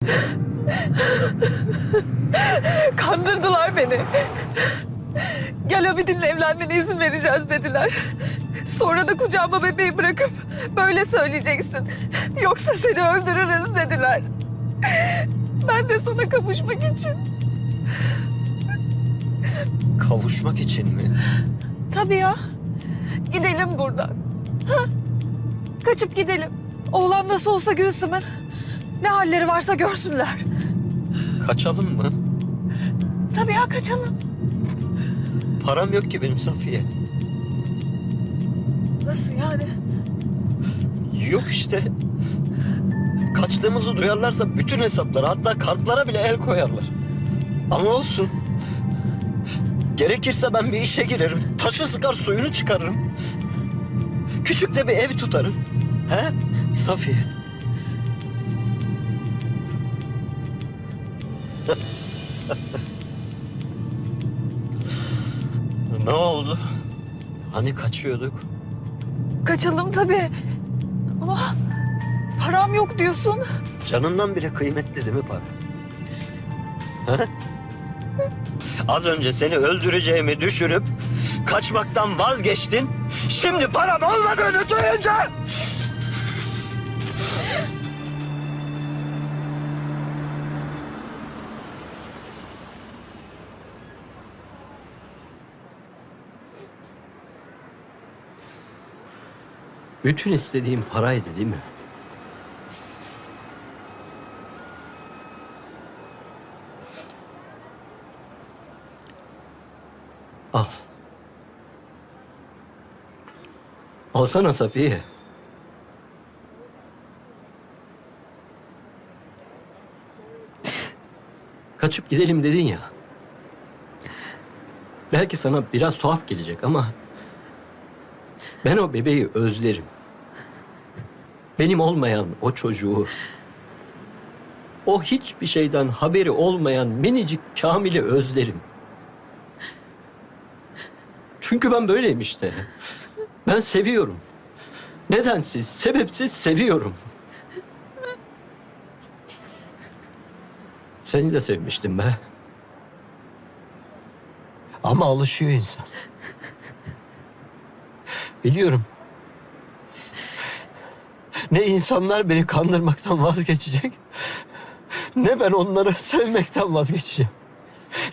Kandırdılar beni. Gel Abidin'le evlenmene izin vereceğiz dediler. Sonra da kucağıma bebeği bırakıp böyle söyleyeceksin. Yoksa seni öldürürüz dediler. Ben de sana kavuşmak için. Kavuşmak için mi? Tabii ya. Gidelim buradan. Ha? Kaçıp gidelim. Oğlan nasıl olsa Gülsüm'ün. Ne halleri varsa görsünler. Kaçalım mı? Tabii ya kaçalım. Param yok ki benim Safiye. Nasıl yani? Yok işte. Kaçtığımızı duyarlarsa bütün hesaplara hatta kartlara bile el koyarlar. Ama olsun. Gerekirse ben bir işe girerim. Taşı sıkar suyunu çıkarırım. Küçük de bir ev tutarız. He? Safiye. ne oldu? Hani kaçıyorduk? Kaçalım tabii. Ama param yok diyorsun. Canından bile kıymetli değil mi para? Ha? Az önce seni öldüreceğimi düşünüp kaçmaktan vazgeçtin. Şimdi param olmadığını duyunca... Bütün istediğim paraydı değil mi? Al. Alsana Safiye. Kaçıp gidelim dedin ya. Belki sana biraz tuhaf gelecek ama... Ben o bebeği özlerim. Benim olmayan o çocuğu... O hiçbir şeyden haberi olmayan minicik Kamil'i özlerim. Çünkü ben böyleyim işte. Ben seviyorum. Nedensiz, sebepsiz seviyorum. Seni de sevmiştim be. Ama alışıyor insan. Biliyorum. Ne insanlar beni kandırmaktan vazgeçecek... ...ne ben onları sevmekten vazgeçeceğim.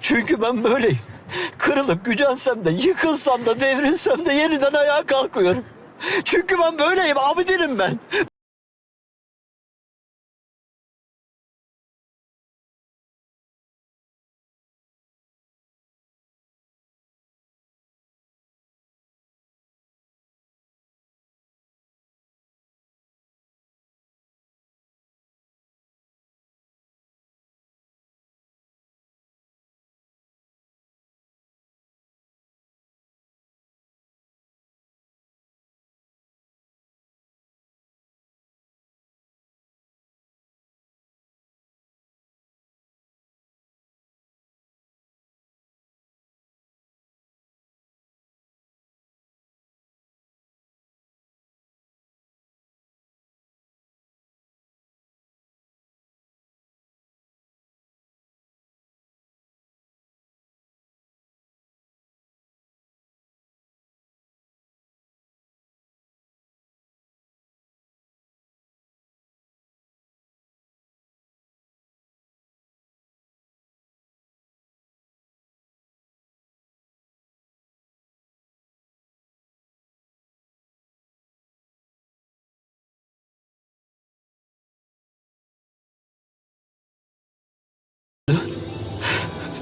Çünkü ben böyleyim. Kırılıp gücensem de, yıkılsam da, devrilsem de yeniden ayağa kalkıyorum. Çünkü ben böyleyim, abidinim ben.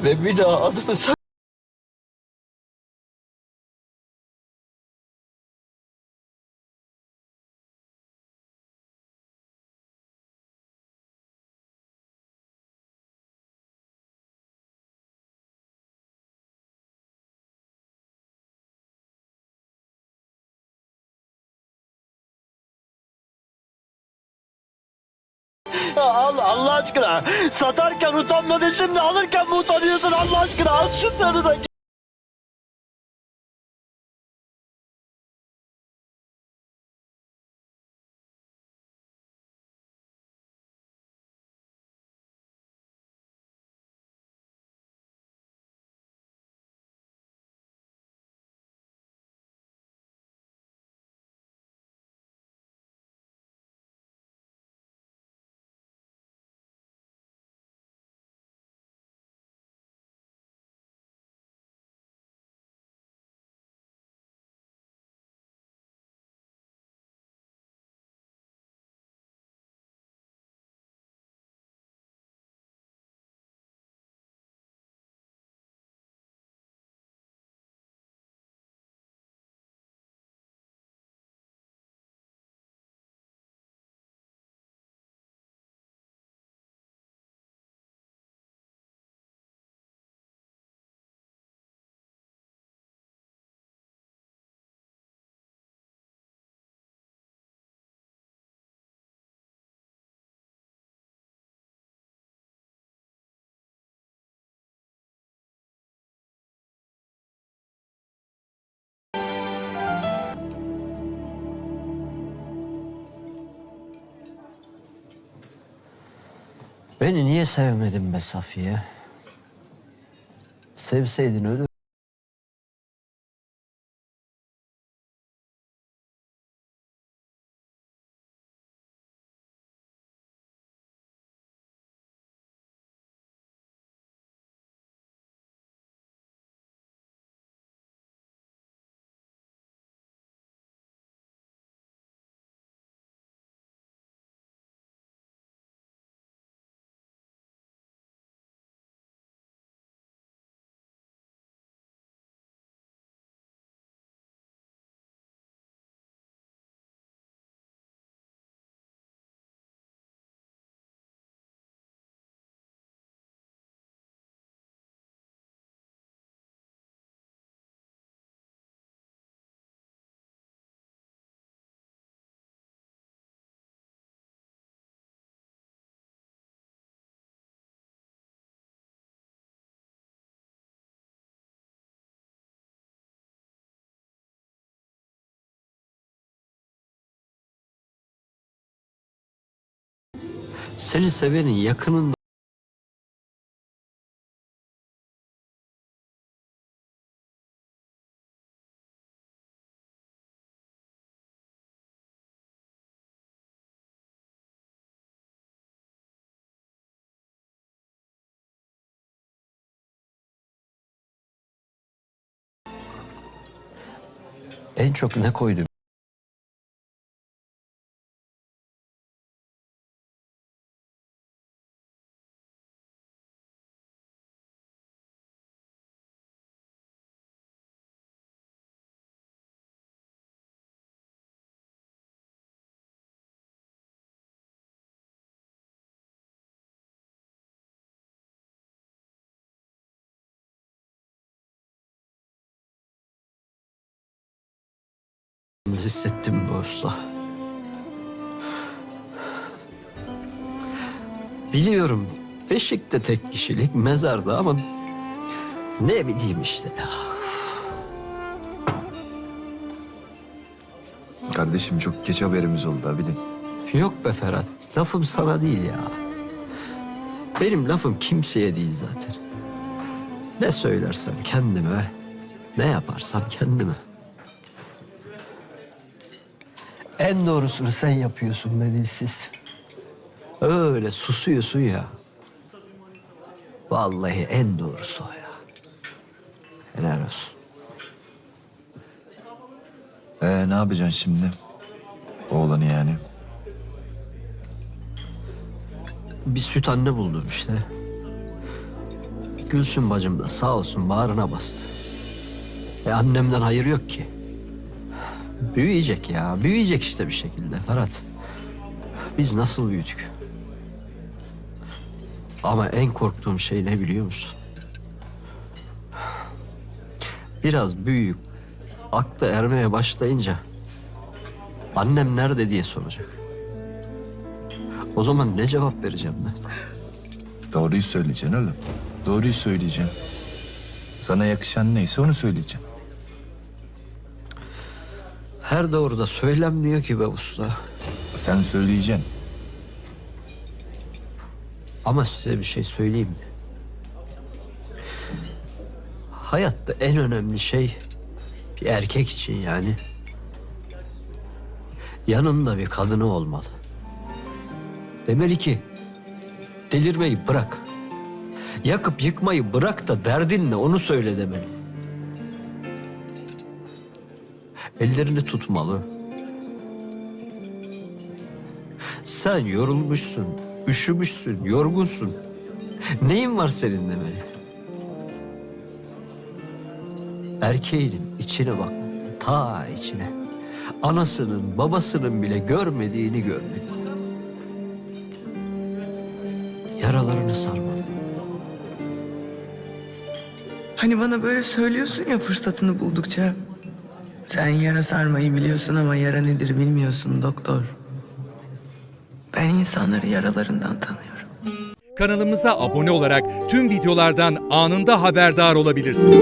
Ve bir daha adını. Ya al Allah aşkına. Satarken utanmadın şimdi alırken mi utanıyorsun Allah aşkına? Al şunları da. Beni niye sevmedin be Safiye? Sevseydin ölür. Seni sevenin yakınında en çok ne koydu? Hissettim doğrusu. Biliyorum Beşik'te tek kişilik mezarda ama ne bileyim işte ya. Kardeşim çok geç haberimiz oldu abidin. Yok be Ferhat lafım sana değil ya. Benim lafım kimseye değil zaten. Ne söylersem kendime, ne yaparsam kendime. En doğrusunu sen yapıyorsun be dilsiz. Öyle susuyorsun ya. Vallahi en doğrusu o ya. Helal olsun. Ee ne yapacaksın şimdi? Oğlanı yani. Bir süt anne buldum işte. Gülsün bacım da sağ olsun bağrına bastı. E annemden hayır yok ki. Büyüyecek ya. Büyüyecek işte bir şekilde Ferhat. Biz nasıl büyüdük? Ama en korktuğum şey ne biliyor musun? Biraz büyüyüp akla ermeye başlayınca annem nerede diye soracak. O zaman ne cevap vereceğim ben? Doğruyu söyleyeceksin oğlum. Doğruyu söyleyeceksin. Sana yakışan neyse onu söyleyeceksin. Her doğruda söylenmiyor ki be usta. Sen söyleyeceksin. Ama size bir şey söyleyeyim mi? Hayatta en önemli şey bir erkek için yani yanında bir kadını olmalı. Demeli ki delirmeyi bırak. Yakıp yıkmayı bırak da derdin ne onu söyle demeli. Ellerini tutmalı. Sen yorulmuşsun, üşümüşsün, yorgunsun. Neyin var senin demeli. Erkeğinin içine bak, ta içine. Anasının, babasının bile görmediğini görmek. Yaralarını sarmak. Hani bana böyle söylüyorsun ya fırsatını buldukça. Sen yara sarmayı biliyorsun ama yara nedir bilmiyorsun doktor. Ben insanları yaralarından tanıyorum. Kanalımıza abone olarak tüm videolardan anında haberdar olabilirsiniz.